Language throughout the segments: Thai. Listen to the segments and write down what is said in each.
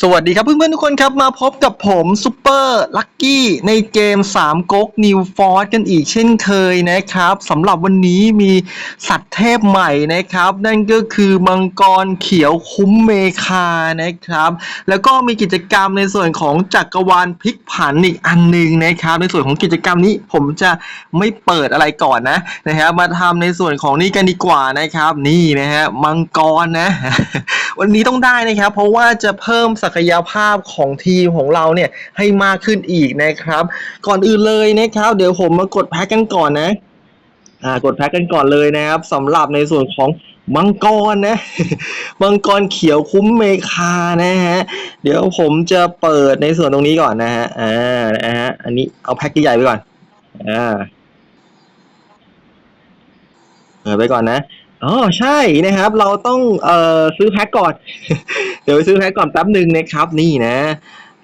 สวัสดีครับเพื่อนๆทุกคนครับ มาพบกับผมซูเปอร์ลักกี้ในเกม3ก๊กนิวฟอร์กันอีกเช่นเคยนะครับสำหรับวันนี้มีสัตว์เทพใหม่นะครับ นั่นก็คือมังกรเขียวคุ้มเมคานะครับ แล้วก็มีกิจกรรมในส่วนของจักรวาลพลิกผันอีกอันหนึ่งนะครับ ในส่วนของกิจกรรมนี้ผมจะไม่เปิดอะไรก่อนนะนะครับมาทำในส่วนของนี่กันดีกว่านะครับ นี่นะฮะมังกรนะ วันนี้ต้องได้นะครับ เพราะว่าจะเพิ่มศักยภาพของทีมของเราเนี่ยให้มากขึ้นอีกนะครับ ก่อนอื่นเลยนะครับ เดี๋ยวผมมากดแพ็กกันก่อนนะอ่ากดแพ็กกันก่อนเลยนะครับสำหรับในส่วนของมังกรนะมังกรเขียวคุ้มเมคานะฮะเดี๋ยวผมจะเปิดในส่วนตรงนี้ก่อนนะฮะอ่านะฮะอันนี้เอาแพ็กใหญ่ไปก่อนอ่าเปิดไปก่อนนะ อ๋อใช่นะครับ เราต้องเอ่อซื้อแพ็กก่อน เดี๋ยวไปซื้อแพ็กก่อนแป๊บหนึ่งนะครับ นี่นะ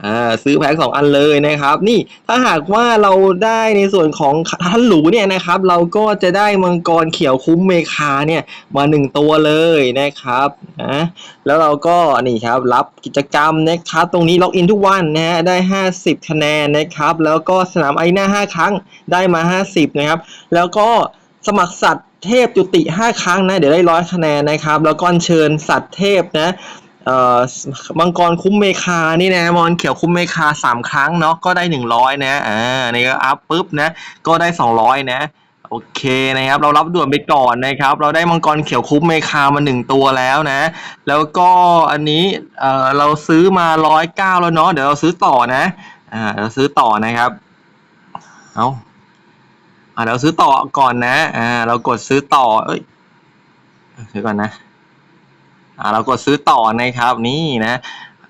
อ่าซื้อแพ็กสองอันเลยนะครับ นี่ถ้าหากว่าเราได้ในส่วนของท่านหรูเนี่ยนะครับ เราก็จะได้มังกรเขียวคุ้มเมคาเนี่ยมาหนึ่งตัวเลยนะครับนะแล้วเราก็นี่ครับรับกิจกรรมนะครับ ตรงนี้ล็อกอินทุกวันนะฮะได้ 50 คะแนนนะครับ แล้วก็สนามไอหน้า 5 ครั้งได้มา 50 นะครับ แล้วก็สมัครสัตว์ เทพจุติ 5 ครั้งนะ เดี๋ยวได้ร้อยคะแนนนะครับ แล้วก็เชิญสัตว์เทพนะเอ่อมังกรคุ้มเมคานี่นะมอนเขียวคุ้มเมคา 3 ครั้งเนาะก็ได้ 100 นะอ่านี่ก็อัพปุ๊บนะก็ได้ 200 นะโอเคนะครับ เรารับด่วนไปก่อนนะครับ เราได้มังกรเขียวคุ้มเมคามาหนึ่งตัวแล้วนะ แล้วก็อันนี้เออเราซื้อมาร้อยเก้าแล้วเนาะเดี๋ยวเราซื้อต่อนะอ่าเราซื้อต่อนะครับเอา อ่าเราซื้อต่อก่อนนะอ่าเรากดซื้อต่อเอ้ยเดี๋ยวก่อนนะอ่าเรากดซื้อต่อนะครับนี่นะ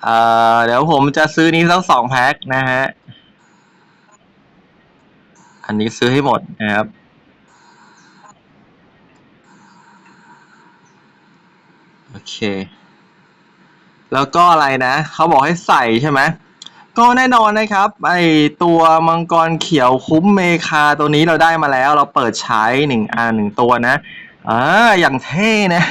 เอ่อเดี๋ยวผมจะซื้อนี้ทั้งสองแพ็คนะฮะอันนี้ซื้อให้หมดนะครับโอเค แล้วก็อะไรนะ เขาบอกให้ใส่ใช่ไหม ก็แน่นอนนะครับ ไอตัวมังกรเขียวคุ้มเมคาตัวนี้เราได้มาแล้ว เราเปิดใช้หนึ่งอันหนึ่งตัวนะอ่าอย่างเท่นะ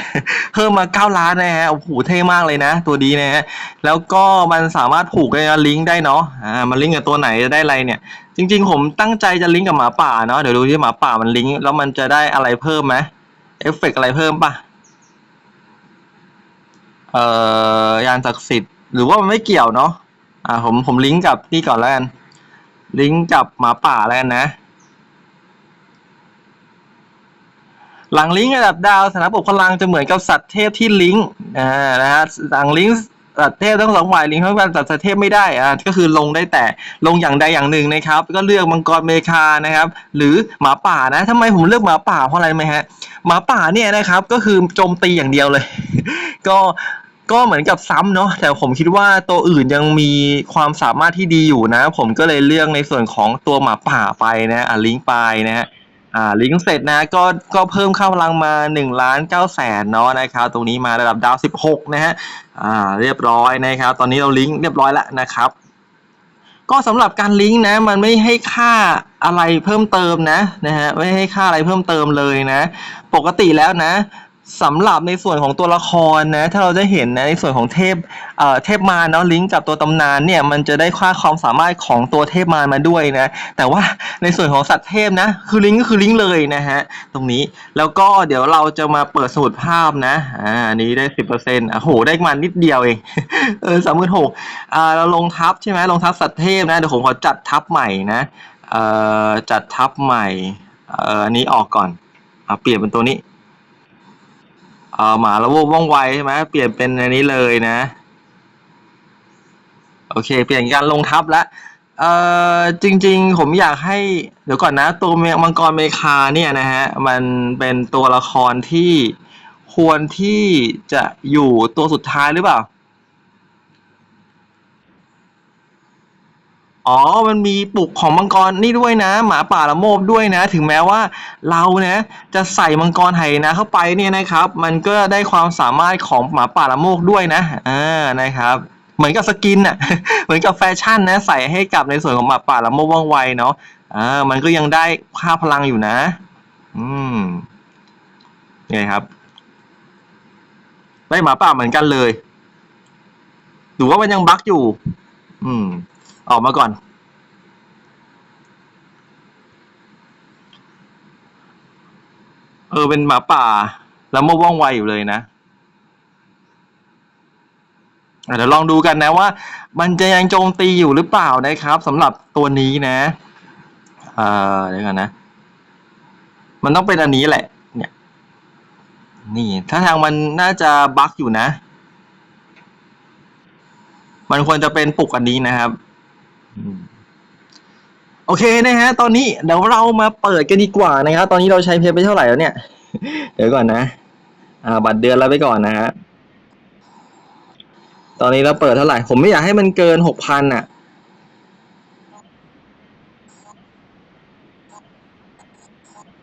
เพิ่มมาเก้าล้านนะฮะโอ้โหเท่มากเลยนะ ตัวดีนะฮะแล้วก็มันสามารถผูกกับลิงก์ได้เนาะอ่ามันลิงก์กับตัวไหนจะได้อะไรเนี่ย จริง ๆ ผมตั้งใจจะลิงก์กับหมาป่าเนาะเดี๋ยวดูที่หมาป่ามันลิงก์แล้วมันจะได้อะไรเพิ่มไหมเอฟเฟกต์อะไรเพิ่มปะเอ่อยานศักดิ์สิทธิ์หรือว่ามันไม่เกี่ยวเนาะ อ่าผมผมลิงก์กับนี่ก่อนแล้วกัน ลิงก์กับหมาป่าแล้วกันนะ หลังลิงก์ระดับดาวสถานะปกพลังจะเหมือนกับสัตว์เทพที่ลิงก์อ่านะฮะหลังลิงก์สัตว์เทพทั้งสองฝ่ายลิงก์ทั้งกันสัตว์เทพไม่ได้อ่าก็คือลงได้แต่ลงอย่างใดอย่างหนึ่งนะครับ ก็เลือกมังกรเมคานะครับ หรือหมาป่านะทำไมผมเลือกหมาป่าเพราะอะไรไหมฮะหมาป่าเนี่ยนะครับก็คือโจมตีอย่างเดียวเลย ก็ ก็เหมือนกับซ้ำเนาะแต่ผมคิดว่าตัวอื่นยังมีความสามารถที่ดีอยู่นะ ผมก็เลยเลือกในส่วนของตัวหมาป่าไปนะอะลิงก์ไปนะฮะอ่าลิงก์เสร็จนะก็ก็เพิ่มค่าพลังมา1ล้าน9แสนเนาะนะครับตรงนี้มาระดับดาว 16 นะฮะอ่าเรียบร้อยนะครับ ตอนนี้เราลิงก์เรียบร้อยแล้วนะครับ ก็สำหรับการลิงก์นะ มันไม่ให้ค่าอะไรเพิ่มเติมนะนะฮะไม่ให้ค่าอะไรเพิ่มเติมเลยนะ ปกติแล้วนะ สำหรับในส่วนของตัวละครนะถ้าเราจะเห็นนะในส่วนของเทพเอ่อเทพมารเนาะลิงก์กับตัวตำนานเนี่ยมันจะได้ค่าความสามารถของตัวเทพมารมาด้วยนะแต่ว่าในส่วนของสัตว์เทพนะคือลิงก์ก็คือลิงก์เลยนะฮะตรงนี้แล้วก็เดี๋ยวเราจะมาเปิดสมุดภาพนะอ่าอันนี้ได้สิบเปอร์เซ็นต์อะโหได้มานิดเดียวเองเออสามหมื่นหกอ่าเราลงทับใช่ไหมลงทับสัตว์เทพนะเดี๋ยวผมขอจัดทับใหม่นะเอ่อจัดทับใหม่เอ่ออันนี้ออกก่อนอ่าเปลี่ยนเป็นตัวนี้ เอ่อหมาระโบว่องไวใช่ไหมเปลี่ยนเป็นอันนี้เลยนะ โอเค เปลี่ยนการลงทับแล้วเออจริง ๆ ผมอยากให้เดี๋ยวก่อนนะ ตัวเมมังกรเมคาเนี่ยนะฮะ มันเป็นตัวละครที่ควรที่จะอยู่ตัวสุดท้ายหรือเปล่า อ๋อ มันมีปลุกของมังกรนี่ด้วยนะ หมาป่าละโมบด้วยนะ ถึงแม้ว่าเรานะจะใส่มังกรไหนะเข้าไปเนี่ยนะครับ มันก็ได้ความสามารถของหมาป่าละโมกด้วยนะอ่านะครับเหมือนกับสกินน่ะ เหมือนกับแฟชั่นนะ ใส่ให้กับในส่วนของหมาป่าละโมกว่องไวเนาะอ่ามันก็ยังได้ค่าพลังอยู่นะ อืมนี่ครับ ได้หมาป่าเหมือนกันเลยหรือว่ามันยังบั๊กอยู่ อืม ออกมาก่อน เออ เป็นหมาป่า แล้วมาว่องไวอยู่เลยนะเดี๋ยวลองดูกันนะว่า มันจะยังโจมตีอยู่หรือเปล่านะครับสำหรับตัวนี้นะเออเดี๋ยวกันนะ มันต้องเป็นอันนี้แหละ เนี่ย นี่ ถ้าทางมันน่าจะบั๊กอยู่นะ มันควรจะเป็นปลุกอันนี้นะครับ โอเคนะฮะ ตอนนี้เดี๋ยวเรามาเปิดกันดีกว่านะครับ ตอนนี้เราใช้เพชรไปเท่าไหร่แล้วเนี่ย เดี๋ยวก่อนนะ อ่า บัตรเดือนเราไปก่อนนะฮะ ตอนนี้เราเปิดเท่าไหร่ ผมไม่อยากให้มันเกินหกพันอะ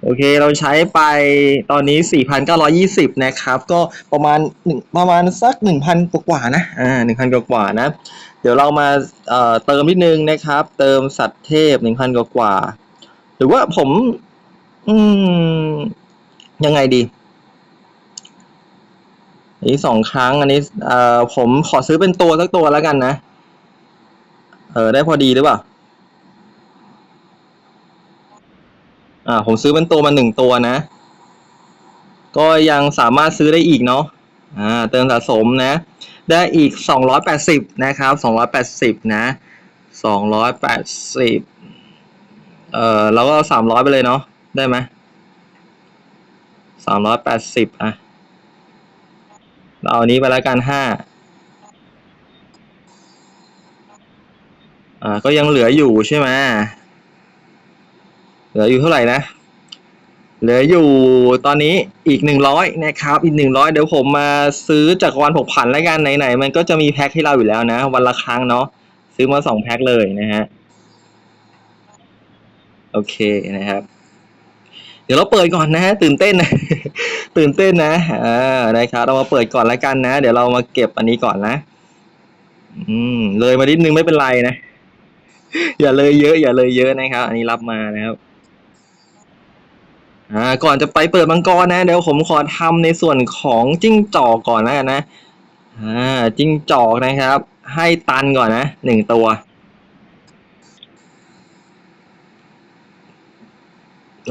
โอเค เราใช้ไปตอนนี้4,920นเก้ารอยี่สิบนะครับ ก็ประมาณหนึ่งประมาณสัก1,000กว่านะ อ่า1,000กว่านะ เดี๋ยวเรามาเอ่อเติมนิดนึงนะครับ เติมสัตว์เทพ1,000กว่า หรือว่าผม อืม ยังไงดีอันนี้สองครั้ง อันนี้เอ่อผมขอซื้อเป็นตัวสักตัวแล้วกันนะ เออได้พอดีหรือเปล่า อ่า ผมซื้อเป็นตัวมาหนึ่งตัวนะ ก็ยังสามารถซื้อได้อีกเนาะ อ่า เติมสะสมนะ ได้อีกสองร้อยแปดสิบนะครับสองร้อยแปดสิบนะสองร้อยแปดสิบเอ่อเราก็สามร้อยไปเลยเนาะ ได้ไหมสามร้อยแปดสิบอะ เราเอานี้ไปแล้วกันห้าอ่า ก็ยังเหลืออยู่ใช่ไหมเหลืออยู่เท่าไหร่นะ เหลืออยู่ตอนนี้อีกหนึ่งร้อยนะครับ อีกหนึ่งร้อยเดี๋ยวผมมาซื้อจากวันหกพันแล้วกันไหนๆมันก็จะมีแพ็คให้เราอยู่แล้วนะ วันละครั้งเนาะซื้อมาสองแพ็คเลยนะฮะ โอเคนะครับ เดี๋ยวเราเปิดก่อนนะฮะ ตื่นเต้นนะ ตื่นเต้นนะอ่านะครับเรามาเปิดก่อนแล้วกันนะ เดี๋ยวเรามาเก็บอันนี้ก่อนนะ อืม เลยมานิดนึงไม่เป็นไรนะ อย่าเลยเยอะ อย่าเลยเยอะนะครับ อันนี้รับมานะครับ อ่าก่อนจะไปเปิดมังกรนะเดี๋ยวผมขอทำในส่วนของจิ้งจอกก่อนแล้วกันนะอ่าจิ้งจอกนะครับ ให้ตันก่อนนะหนึ่งตัว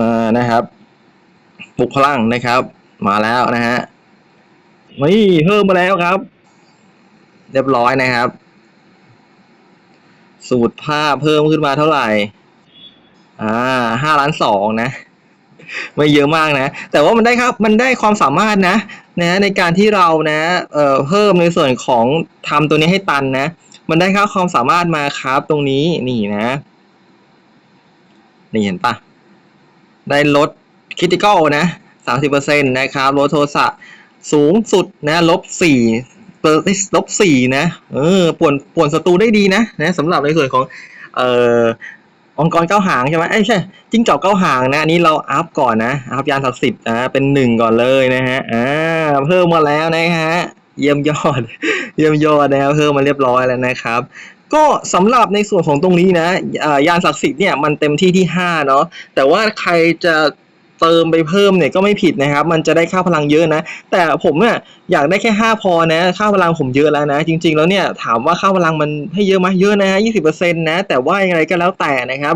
อ่านะครับปลุกพลังนะครับ มาแล้วนะฮะนี่เพิ่มมาแล้วครับ เรียบร้อยนะครับ สูตรผ้าเพิ่มขึ้นมาเท่าไหร่ อ่าห้าล้านสองนะ ไม่เยอะมากนะ แต่ว่ามันได้ครับมันได้ความสามารถนะนะในการที่เรานะเอ่อเพิ่มในส่วนของทำตัวนี้ให้ตันนะ มันได้ค่าความสามารถมาครับตรงนี้นี่นะนี่เห็นปะได้ลดคริติคอลนะสามสิบเปอร์เซ็นต์นะครับลดโทสะสูงสุดนะลบสี่เปอร์ลบสี่นะ เออป่วนป่วนศัตรูได้ดีนะนะสำหรับในส่วนของเอ่อ องค์กรเก้าหางใช่ไหมเอ้ยใช่จิ้งจอกเก้าหางนะอันนี้เราอัพก่อนนะอัพยานศักดิ์สิทธิ์นะเป็นหนึ่งก่อนเลยนะฮะอ่าเพิ่มมาแล้วนะฮะเยี่ยมยอด เยี่ยมยอดนะเพิ่มมาเรียบร้อยแล้วนะครับก็สำหรับในส่วนของตรงนี้นะอ่ายานศักดิ์สิทธิ์เนี่ยมันเต็มที่ที่ห้าเนาะแต่ว่าใครจะ เติมไปเพิ่มเนี่ยก็ไม่ผิดนะครับ มันจะได้ค่าพลังเยอะนะ แต่ผมเนี่ยอยากได้แค่ห้าพอนะ ค่าพลังผมเยอะแล้วนะ จริง ๆ แล้วเนี่ยถามว่าค่าพลังมันให้เยอะไหมเยอะนะฮะยี่สิบเปอร์เซ็นต์นะ แต่ว่ายังไงก็แล้วแต่นะครับ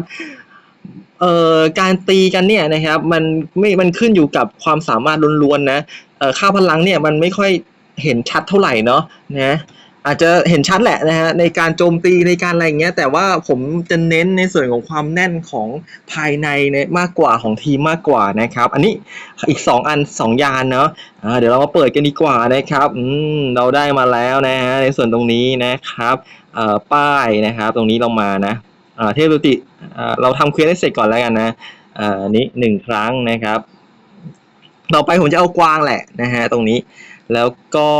เอ่อการตีกันเนี่ยนะครับ มันไม่มันขึ้นอยู่กับความสามารถล้วนๆนะเอ่อค่าพลังเนี่ยมันไม่ค่อยเห็นชัดเท่าไหร่เนาะนะ อาจจะเห็นชัดแหละนะฮะในการโจมตีในการอะไรอย่างเงี้ย แต่ว่าผมจะเน้นในส่วนของความแน่นของภายในเนี่ยมากกว่าของทีมมากกว่านะครับ อันนี้อีกสองอันสองยานเนาะอ่าเดี๋ยวเรามาเปิดกันดีกว่านะครับอืมเราได้มาแล้วนะฮะในส่วนตรงนี้นะครับป้ายนะครับ ตรงนี้ลงมานะเทพดุติเราทำเควสให้เสร็จก่อนแล้วกันนะอันนี้หนึ่งครั้งนะครับ ต่อไปผมจะเอากวางแหละนะฮะตรงนี้ แล้วก็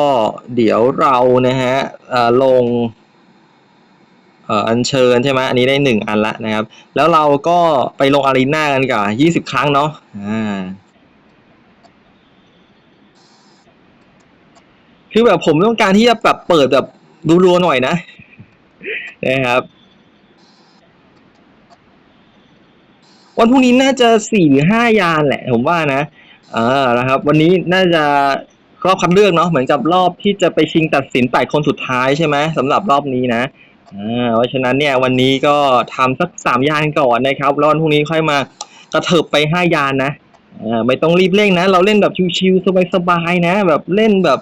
เดี๋ยวเรานะฮะลงเอ่ออัญเชิญใช่ไหมอันนี้ได้หนึ่งอันละนะครับ แล้วเราก็ไปลงอารีนากันกว่ายี่สิบครั้งเนาะอ่าคือแบบผมต้องการที่จะแบบเปิดแบบรัวๆหน่อยนะนะครับ วันพรุ่งนี้น่าจะสี่หรือห้ายานแหละ ผมว่านะอ่านะครับ วันนี้น่าจะ รอบคัดเลือกเนาะเหมือนกับรอบที่จะไปชิงตัดสินแปดคนสุดท้ายใช่ไหมสำหรับรอบนี้นะอ่าเพราะฉะนั้นเนี่ยวันนี้ก็ทำสักสามยานก่อนนะครับแล้ววันพรุ่งนี้ค่อยมากระเถิบไปห้ายานนะอ่าไม่ต้องรีบเร่งนะ เราเล่นแบบชิวๆสบายๆนะ แบบเล่นแบบ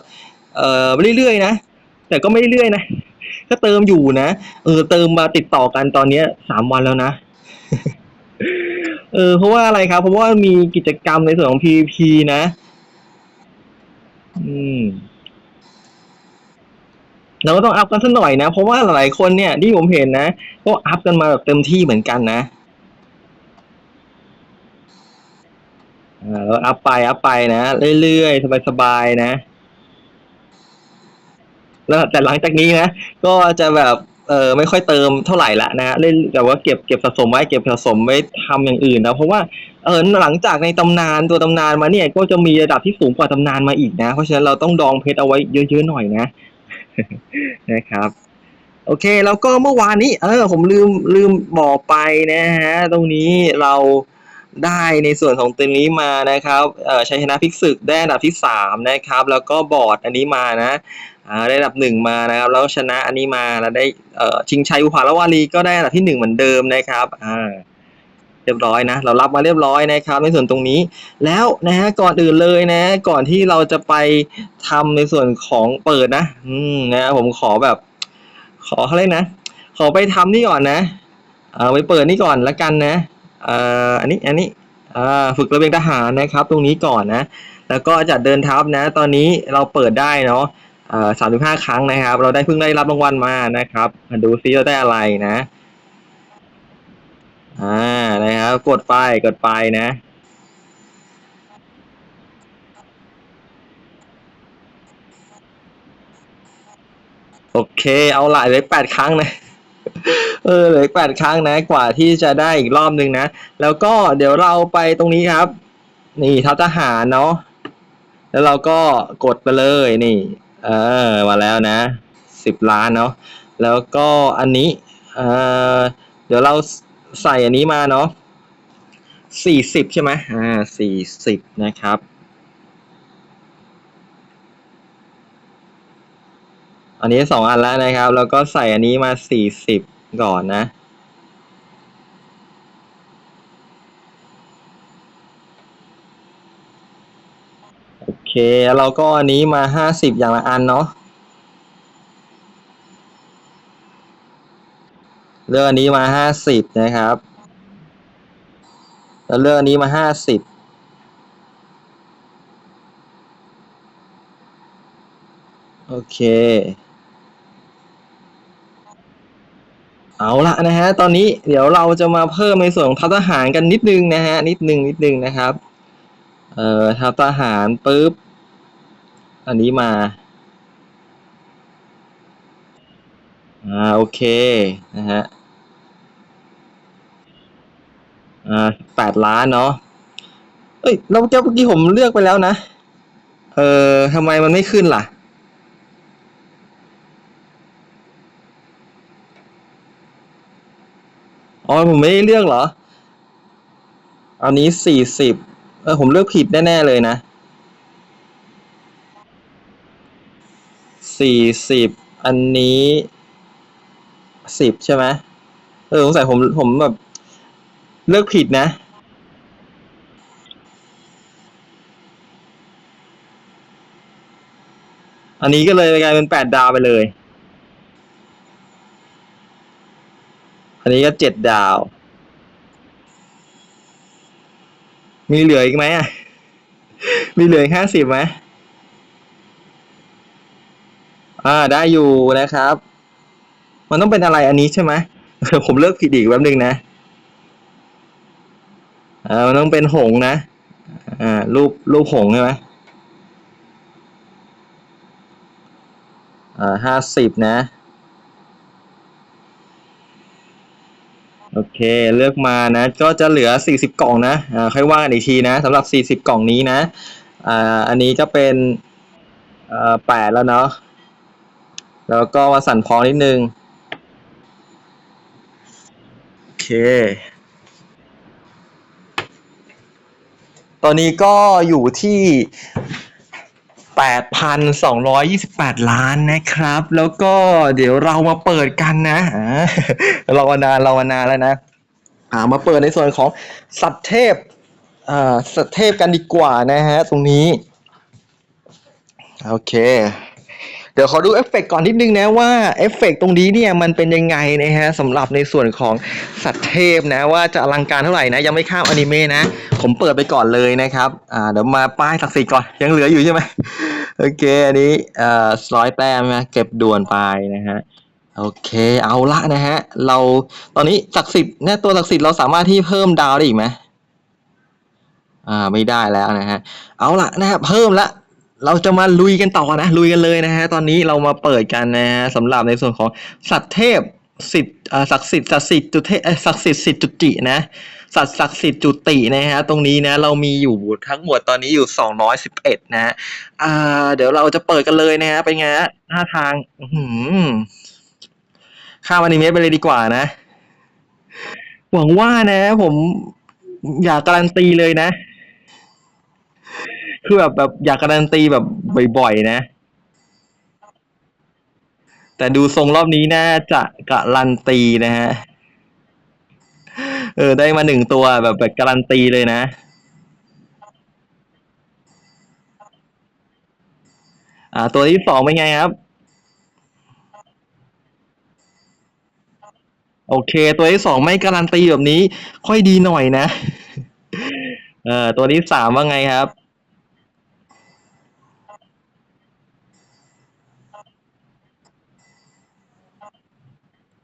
เอ่อเรื่อยๆนะ แต่ก็ไม่เรื่อยๆนะก็เติมอยู่นะเออเติมมาติดต่อกันตอนเนี้ยสามวันแล้วนะเออเพราะว่าอะไรครับ เพราะว่ามีกิจกรรมในส่วนของ PVP นะ อืมเราก็ต้องอัพกันสักหน่อยนะ เพราะว่าหลายคนเนี่ยที่ผมเห็นนะก็อัพกันมาแบบเต็มที่เหมือนกันนะอ่าแล้วอัพไปอัพไปนะเรื่อยๆสบายๆนะ แล้วแต่หลังจากนี้นะก็จะแบบเออไม่ค่อยเติมเท่าไหร่ละนะเล่นแต่ว่าเก็บเก็บสะสมไว้เก็บสะสมไว้ทำอย่างอื่นนะเพราะว่า เออหลังจากในตำนานตัวตำนานมาเนี่ย ก็จะมีระดับที่สูงกว่าตำนานมาอีกนะ เพราะฉะนั้นเราต้องดองเพชรเอาไว้เยอะๆหน่อยนะนะครับ โอเคแล้วก็เมื่อวานนี้ เออ ผมลืมลืมบอกไปนะฮะตรงนี้เราได้ในส่วนของตัวนี้มานะครับเออชัยชนะพิกซึกได้อันดับที่สามนะครับ แล้วก็บอร์ดอันนี้มานะอ่าได้อันดับหนึ่งมานะครับ แล้วชนะอันนี้มาแล้วได้เออชิงชัยอุภาละวารีก็ได้อันดับที่หนึ่งเหมือนเดิมนะครับอ่า เรียบร้อยนะ เรารับมาเรียบร้อยนะครับ ในส่วนตรงนี้ แล้วนะฮะก่อนอื่นเลยนะ ก่อนที่เราจะไปทำในส่วนของเปิดนะ อืมนะผมขอแบบ ขอเขาเรียนะ ขอไปทำนี่ก่อนนะเอาไปเปิดนี่ก่อนละกันนะเอ่ออันนี้อันนี้อ่าฝึกระเบียงทหารนะครับ ตรงนี้ก่อนนะ แล้วก็จัดเดินทัพนะ ตอนนี้เราเปิดได้เนาะเอ่อสามสิบห้าครั้งนะครับ เราได้เพิ่งได้รับรางวัลมานะครับ มาดูซิเราได้อะไรนะ อ่านะครับกดไปกดไปนะโอเคเอาละเหลือแปดครั้งนะเออเหลือแปดครั้งนะกว่าที่จะได้อีกรอบหนึ่งนะ แล้วก็เดี๋ยวเราไปตรงนี้ครับ นี่ทัพทหารเนาะแล้วเราก็กดไปเลยนี่ เออมาแล้วนะสิบล้านเนาะแล้วก็อันนี้เออเดี๋ยวเรา ใส่อันนี้มาเนาะสี่สิบใช่ไหมอ่าสี่สิบนะครับ อันนี้สองอันแล้วนะครับ แล้วก็ใส่อันนี้มาสี่สิบก่อนนะโอเค แล้วเราก็อันนี้มาห้าสิบอย่างละอันเนาะ เลือกอันนี้มาห้าสิบนะครับ แล้วเลือกอันนี้มาห้าสิบโอเค เอาละนะฮะ ตอนนี้เดี๋ยวเราจะมาเพิ่มในส่วนของทัพทหารกันนิดนึงนะฮะ นิดนึงนิดนึงนะครับ เอ่อทัพทหารปุ๊บ อันนี้มา อ่า โอเค นะฮะ อ่าแปดล้านเนาะเอ้ยแล้วเมื่อกี้ผมเลือกไปแล้วนะ เออทำไมมันไม่ขึ้นล่ะ อ๋อ ผมไม่ได้เลือกเหรอ อันนี้สี่สิบเออผมเลือกผิดแน่ ๆ เลยนะสี่สิบอันนี้สิบใช่ไหมเออสงสัยผมผมแบบ เลือกผิดนะ อันนี้ก็เลยกลายเป็นแปดดาวไปเลย อันนี้ก็เจ็ดดาว มีเหลืออีกไหมอะ มีเหลือห้าสิบไหมอ่าได้อยู่นะครับ มันต้องเป็นอะไรอันนี้ใช่ไหมผมเลือกผิดอีกแป๊บนึงนะ อ่ามันต้องเป็นหงนะ อ่า รูปรูปหงใช่ไหมอ่าห้าสิบนะ โอเค เลือกมานะ ก็จะเหลือสี่สิบกล่องนะ อ่า ค่อยว่ากันอีกทีนะสำหรับสี่สิบกล่องนี้นะ อ่า อันนี้ก็เป็นอ่าแปดแล้วเนาะ แล้วก็มาสั่นพอนิดนึง โอเค ตอนนี้ก็อยู่ที่แป8,228 ล้านนะครับ แล้วก็เดี๋ยวเรามาเปิดกันนะเรารอมานานรามานานแล้วนะามาเปิดในส่วนของสัตว์เทพสัตว์เทพกันดีกว่านะฮะ ตรงนี้ โอเค เดี๋ยวขอดูเอฟเฟกต์ก่อนนิดนึงนะว่าเอฟเฟกต์ตรงนี้เนี่ยมันเป็นยังไงนะฮะสำหรับในส่วนของสัตว์เทพนะว่าจะอลังการเท่าไหร่นะยังไม่ข้ามอนิเมะนะ ผมเปิดไปก่อนเลยนะครับอ่าเดี๋ยวมาป้ายศักดิ์สิทธิ์ก่อนยังเหลืออยู่ใช่ไหมโอเคอันนี้เอ่อร้อยแต้มนะเก็บด่วนไปนะฮะโอเคเอาละนะฮะเราตอนนี้ศักดิ์สิทธิ์เนี่ยตัวศักดิ์สิทธิ์เราสามารถที่เพิ่มดาวได้อีกไหมอ่าไม่ได้แล้วนะฮะเอาละนะฮะเพิ่มละ เราจะมาลุยกันต่อนะ ลุยกันเลยนะฮะ ตอนนี้เรามาเปิดกันนะฮะสำหรับในส่วนของสัตว์เทพสิทธิ์ศักดิ์สิทธิ์ศักดิ์สิทธิ์จุเทศักดิ์สิทธิ์สิทธิ์จุตินะสัตว์ศักดิ์สิทธิ์จุตินะฮะตรงนี้นะเรามีอยู่ทั้งหมดตอนนี้อยู่ 211 นะฮะอ่าเดี๋ยวเราจะเปิดกันเลยนะฮะเป็นไงฮะท่าทางหือข้ามอนิเมะไปเลยดีกว่านะ หวังว่านะ ผมอยากการันตีเลยนะ คือแบบแบบอยากการันตีแบบบ่อยๆนะ แต่ดูทรงรอบนี้น่าจะการันตีนะฮะ เออ ได้มาหนึ่งตัวแบบแบบการันตีเลยนะ อ่า ตัวที่สองเป็นไงครับ โอเค ตัวที่สองไม่การันตีแบบนี้ ค่อยดีหน่อยนะ เออตัวที่สามว่าไงครับ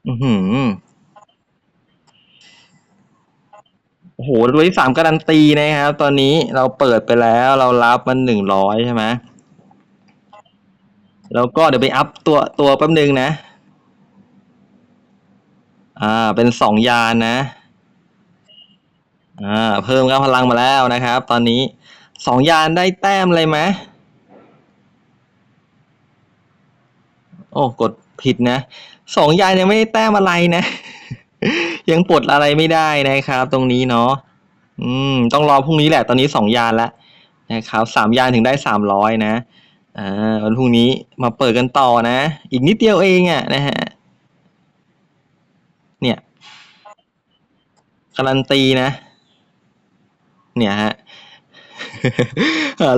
อือหือ โอ้โหตัวที่สามการันตีนะครับ ตอนนี้เราเปิดไปแล้ว เรารับมันหนึ่งร้อยใช่ไหมแล้วก็เดี๋ยวไปอัพตัวตัวแป๊บนึงนะ อ่า เป็นสองยานนะ อ่า เพิ่มกำลังมาแล้วนะครับ ตอนนี้สองยานได้แต้มอะไรไหมโอ้กดผิดนะสองยานยังไม่ได้แต้มอะไรนะ ยังปลดอะไรไม่ได้นะครับ ตรงนี้เนาะอืม ต้องรอพรุ่งนี้แหละ ตอนนี้สองยานแล้วนะครับสามยานถึงได้สามร้อยนะอ่าวันพรุ่งนี้มาเปิดกันต่อนะ อีกนิดเดียวเองอะ่ะนะฮะเนี่ยการันตีนะ เนี่ยฮะ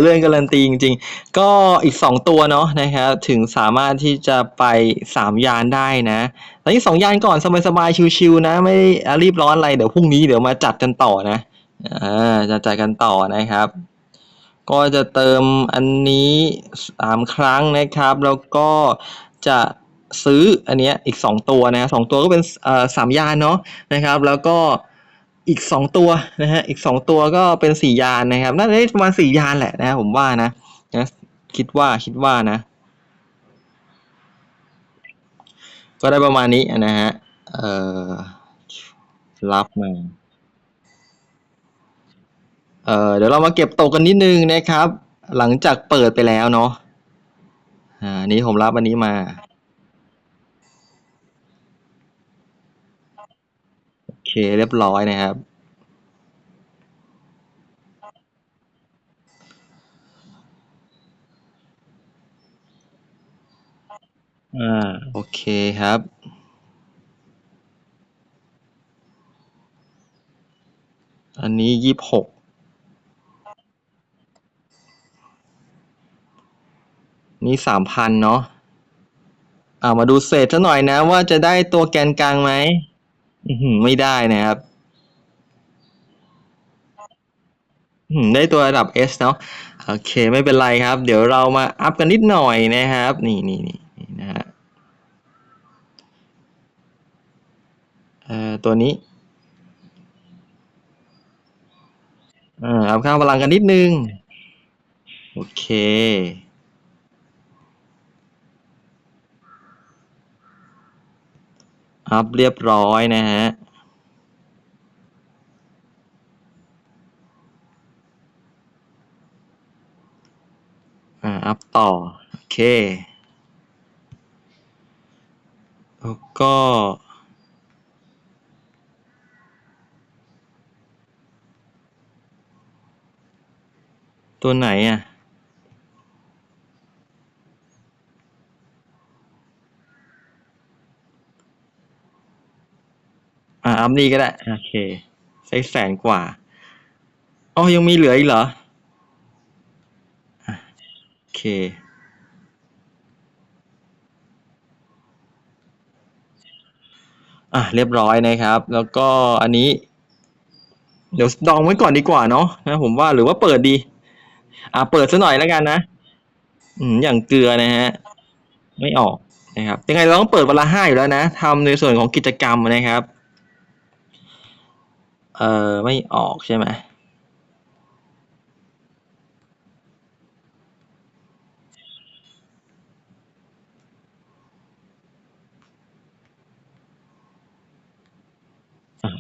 เรื่องการันตีจริงๆ ก็อีกสองตัวเนาะนะครับถึงสามารถที่จะไปสามยานได้นะตอนนี้สองยานก่อนสบายๆชิวๆนะ ไม่รีบร้อนอะไรเดี๋ยวพรุ่งนี้เดี๋ยวมาจัดกันต่อนะอ่าจะจัดกันต่อนะครับ ก็จะเติมอันนี้สามครั้งนะครับ แล้วก็จะซื้ออันเนี้ยอีกสองตัวนะสองตัวก็เป็นเอ่อสามยานเนาะนะครับ แล้วก็ อีกสองตัวนะฮะอีกสองตัวก็เป็นสี่ยานนะครับน่าจะได้ประมาณสี่ยานแหละนะผมว่านะนะคิดว่าคิดว่านะ ก็ได้ประมาณนี้นะฮะเอ่อรับมาเอ่อเดี๋ยวเรามาเก็บตกกันนิดนึงนะครับ หลังจากเปิดไปแล้วเนาะอ่านี้ผมรับอันนี้มา โอ เคเรียบร้อยนะครับ อ่า โอเคครับ อันนี้ยี่สิบหกนี่สามพันเนาะอ่ามาดูเศษซะหน่อยนะว่าจะได้ตัวแกนกลางไหม อื้อหือไม่ได้นะครับ อื้อหือได้ตัวระดับ S เนาะโอเคไม่เป็นไรครับ เดี๋ยวเรามาอัพกันนิดหน่อยนะครับ นี่นี่นี่นี่นะฮะเอ่อตัวนี้อ่าอัพค่าพลังกันนิดนึง โอเค อัพเรียบร้อยนะฮะอ่าอัพต่อ โอเค แล้วก็ ตัวไหนอะ อ่าอัพนี่ก็ได้ โอเคใช้แสนกว่าอ๋อยังมีเหลืออีกเหรอโอเคอะเรียบร้อยนะครับ แล้วก็อันนี้ เดี๋ยวดองไว้ก่อนดีกว่าเนาะนะผมว่าหรือว่าเปิดดี อะเปิดซะหน่อยแล้วกันนะอืมอย่างเกลือนะฮะไม่ออกนะครับยังไงเราต้องเปิดวันละห้าอยู่แล้วนะทำในส่วนของกิจกรรมนะครับ เออไม่ออกใช่ไหม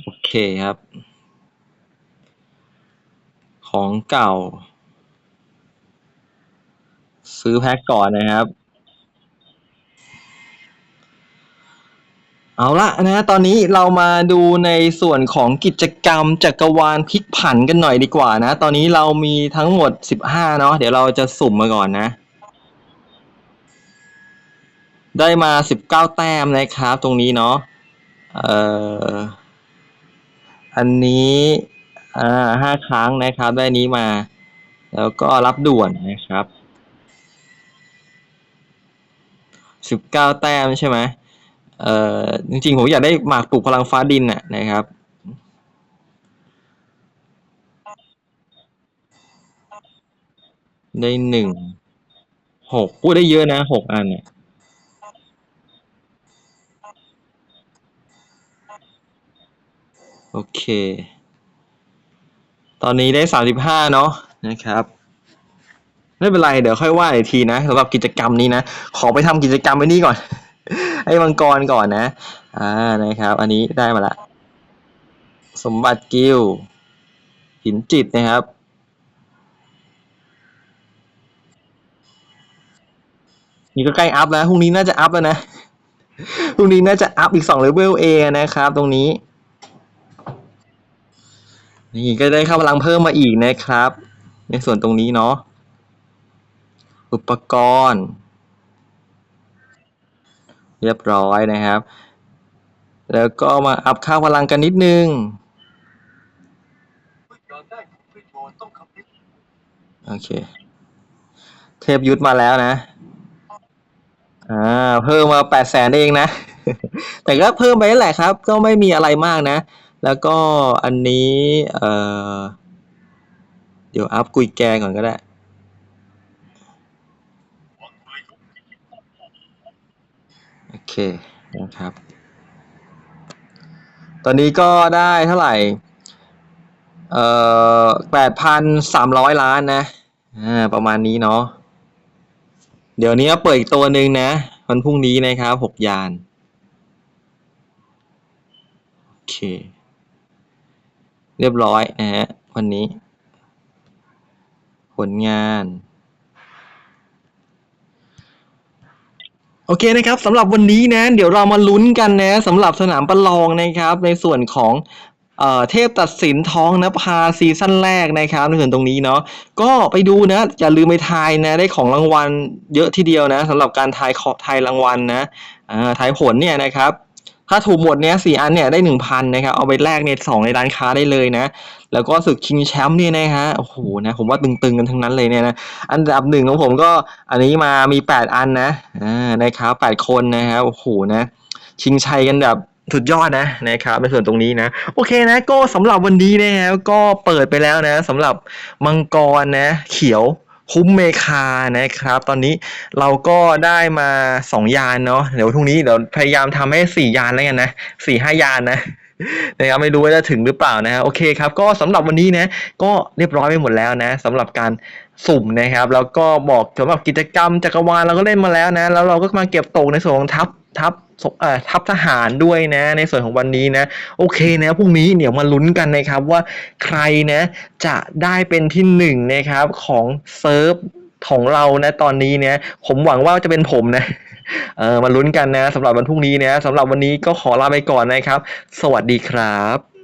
โอเคครับ ของเก่า ซื้อแพ็คก่อนนะครับ เอาละนะตอนนี้เรามาดูในส่วนของกิจกรรมจักรวาลพลิกผันกันหน่อยดีกว่านะ ตอนนี้เรามีทั้งหมด 15 เนาะเดี๋ยวเราจะสุ่มมาก่อนนะ ได้มา 19 แต้มนะครับ ตรงนี้เนาะเอ่ออันนี้อ่าห้าครั้งนะครับ ได้นี้มา แล้วก็รับด่วนนะครับ 19 แต้มใช่ไหม เอ่อจริงๆ ผมอยากได้หมากปลูกพลังฟ้าดินน่ะนะครับ ได้หนึ่งหกพูดได้เยอะนะหกอันเนี่ยโอเค ตอนนี้ได้สามสิบห้าเนาะนะครับไม่เป็นไร เดี๋ยวค่อยว่าอีกทีนะสำหรับกิจกรรมนี้นะ ขอไปทำกิจกรรมไว้นี่ก่อน ไอ้มังกรก่อนนะ อ่านะครับ อันนี้ได้มาละ สมบัติกิลหินจิตนะครับ นี่ก็ใกล้อัพแล้วพรุ่งนี้น่าจะอัพแล้วนะพรุ่งนี้น่าจะอัพอีกสองเลเวลเอนะครับ ตรงนี้ นี่ก็ได้เข้าพลังเพิ่มมาอีกนะครับ ในส่วนตรงนี้เนาะอุปกรณ์ เรียบร้อยนะครับ แล้วก็มาอัพค่าพลังกันนิดนึงโอเค เทพยุทธมาแล้วนะอ่าเพิ่มมาแปดแสนเองนะ แต่ก็เพิ่มไปนั่นแหละครับ ก็ไม่มีอะไรมากนะ แล้วก็อันนี้ เอ่อ เดี๋ยวอัพกุยแกก่อนก็ได้ โอ เคนะครับ ตอนนี้ก็ได้เท่าไหร่ เอ่อแปดพันสามร้อยล้านนะอ่าประมาณนี้เนาะ เดี๋ยวนี้เปิดอีกตัวหนึ่งนะวันพรุ่งนี้นะครับหกยาน โอเค เรียบร้อยนะฮะวันนี้ ผลงาน โอเคนะครับสำหรับวันนี้นะเดี๋ยวเรามาลุ้นกันนะสำหรับสนามประลองนะครับ ในส่วนของเอ่อเทพตัดสินท้องนภาซีซั่นแรกนะครับในส่วนตรงนี้เนาะก็ไปดูนะอย่าลืมไปทายนะได้ของรางวัลเยอะทีเดียวนะสำหรับการทายขอทายรางวัลนะอ่าทายผลเนี่ยนะครับถ้าถูกหมดเนี้ยสี่อันเนี่ยได้หนึ่งพันนะครับเอาไปแลกในสองในร้านค้าได้เลยนะ แล้วก็ศึกชิงแชมป์เนี่ยนะฮะโอ้โหนะผมว่าตึงๆกันทั้งนั้นเลยเนี่ยนะอันดับหนึ่งของผมก็อันนี้มามีแปดอันนะอ่านะครับแปดคนนะครับโอ้โหนะชิงชัยกันแบบสุดยอดนะนะครับในส่วนตรงนี้นะ โอเคนะก็สำหรับวันนี้นะครับก็เปิดไปแล้วนะสำหรับมังกรนะ เขียวคุ้มเมคานะครับ ตอนนี้เราก็ได้มาสองยานเนาะเดี๋ยวพรุ่งนี้เดี๋ยวพยายามทำให้สี่ยานแล้วกันนะสี่ห้ายานนะ นะครับไม่รู้ว่าจะถึงหรือเปล่านะฮะโอเคครับก็สำหรับวันนี้นะก็เรียบร้อยไปหมดแล้วนะสำหรับการสุ่มนะครับ แล้วก็บอกสำหรับกิจกรรมจักรวาลเราก็เล่นมาแล้วนะ แล้วเราก็มาเก็บตกในส่วนของทัพทัพเออทัพทหารด้วยนะ ในส่วนของวันนี้นะโอเคนะพรุ่งนี้เดี๋ยวมาลุ้นกันนะครับว่าใครนะจะได้เป็นที่หนึ่งนะครับของเซิร์ฟ ของเรานะตอนนี้เนี่ยผมหวังว่าจะเป็นผมนะเออมาลุ้นกันนะสำหรับวันพรุ่งนี้นะสำหรับวันนี้ก็ขอลาไปก่อนนะครับ สวัสดีครับ